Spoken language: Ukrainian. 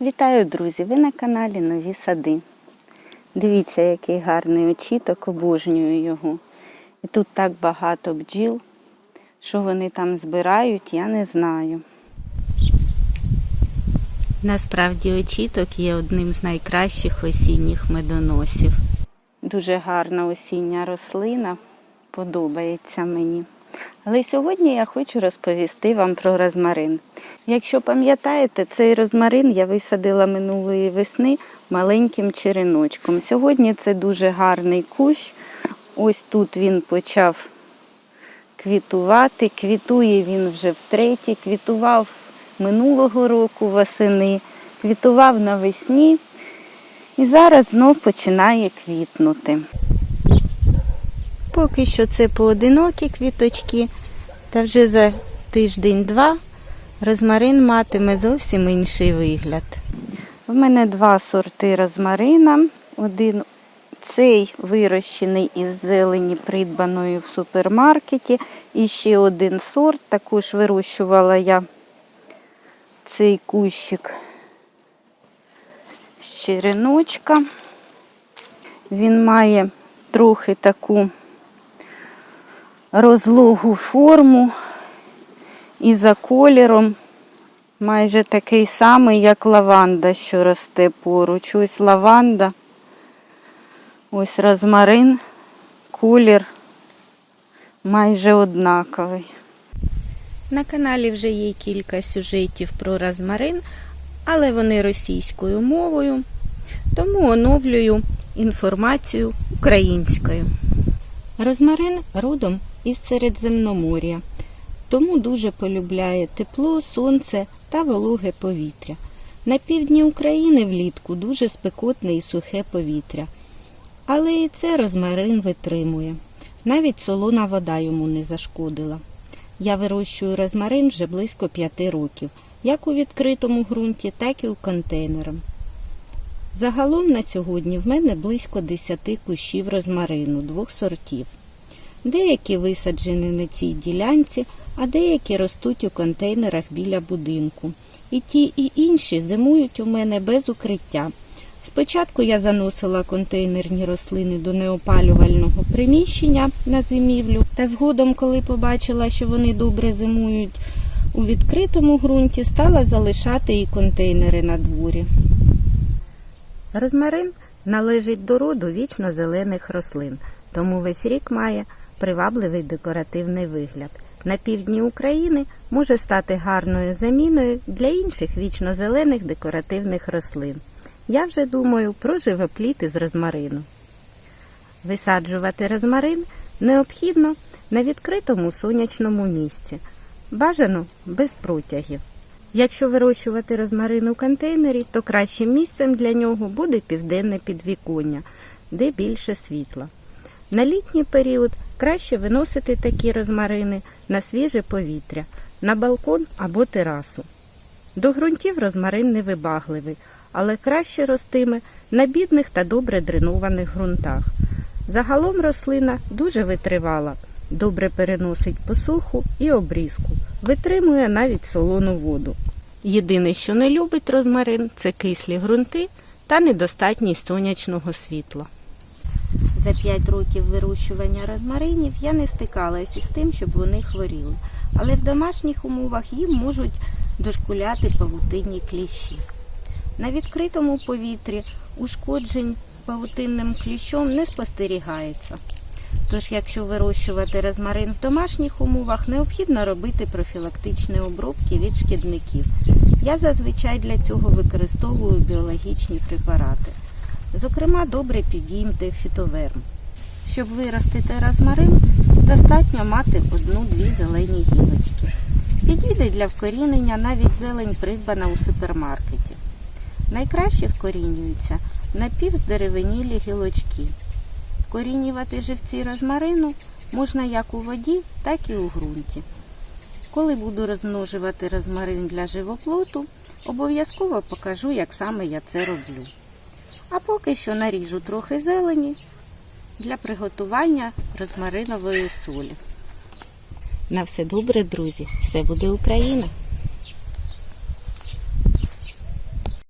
Вітаю, друзі! Ви на каналі Нові Сади. Дивіться, який гарний очіток, обожнюю його. І тут так багато бджіл. Що вони там збирають, я не знаю. Насправді очіток є одним з найкращих осінніх медоносів. Дуже гарна осіння рослина, подобається мені. Але сьогодні я хочу розповісти вам про розмарин. Якщо пам'ятаєте, цей розмарин я висадила минулої весни маленьким череночком. Сьогодні це дуже гарний кущ. Ось тут він почав квітувати. Квітує він вже втретє, квітував минулого року восени, квітував навесні і зараз знов починає квітнути. Поки що це поодинокі квіточки, та вже за тиждень-два розмарин матиме зовсім інший вигляд. В мене два сорти розмарина. Один цей вирощений із зелені, придбаної в супермаркеті. І ще один сорт. Також вирощувала я цей кущик з череночка. Він має трохи таку розлогу форму і за кольором майже такий самий, як лаванда, що росте поруч. Ось лаванда, ось розмарин, колір майже однаковий. На каналі вже є кілька сюжетів про розмарин, але вони російською мовою, тому оновлюю інформацію українською. Розмарин родом із Середземномор'я, тому дуже полюбляє тепло, сонце та вологе повітря. На півдні України влітку дуже спекотне і сухе повітря. Але і це розмарин витримує. Навіть солона вода йому не зашкодила. Я вирощую розмарин вже близько п'яти років, як у відкритому ґрунті, так і у контейнерах. Загалом на сьогодні в мене близько 10 кущів розмарину двох сортів. Деякі висаджені на цій ділянці, а деякі ростуть у контейнерах біля будинку. І ті, і інші зимують у мене без укриття. Спочатку я заносила контейнерні рослини до неопалювального приміщення на зимівлю, та згодом, коли побачила, що вони добре зимують у відкритому ґрунті, стала залишати і контейнери на дворі. Розмарин належить до роду вічно зелених рослин, тому весь рік має привабливий декоративний вигляд. На півдні України може стати гарною заміною для інших вічно зелених декоративних рослин. Я вже думаю про живопліт із розмарину. Висаджувати розмарин необхідно на відкритому сонячному місці. Бажано без протягів. Якщо вирощувати розмарин у контейнері, то кращим місцем для нього буде південне підвіконня, де більше світла. На літній період краще виносити такі розмарини на свіже повітря, на балкон або терасу. До ґрунтів розмарин невибагливий, але краще ростиме на бідних та добре дренованих ґрунтах. Загалом рослина дуже витривала, добре переносить посуху і обрізку, витримує навіть солону воду. Єдине, що не любить розмарин, це кислі ґрунти та недостатність сонячного світла. За 5 років вирощування розмаринів я не стикалася з тим, щоб вони хворіли. Але в домашніх умовах їм можуть дошкуляти павутинні кліщі. На відкритому повітрі ушкоджень павутинним кліщом не спостерігається. Тож, якщо вирощувати розмарин в домашніх умовах, необхідно робити профілактичні обробки від шкідників. Я зазвичай для цього використовую біологічні препарати. Зокрема, добре підіймте фітоверм. Щоб виростити розмарин, достатньо мати одну-дві зелені гілочки. Підійде для вкорінення навіть зелень придбана у супермаркеті. Найкраще вкорінюються напівздеревенілі гілочки. Вкорінювати живці розмарину можна як у воді, так і у ґрунті. Коли буду розмножувати розмарин для живоплоту, обов'язково покажу, як саме я це роблю. А поки що наріжу трохи зелені для приготування розмаринової солі. На все добре, друзі! Все буде Україна!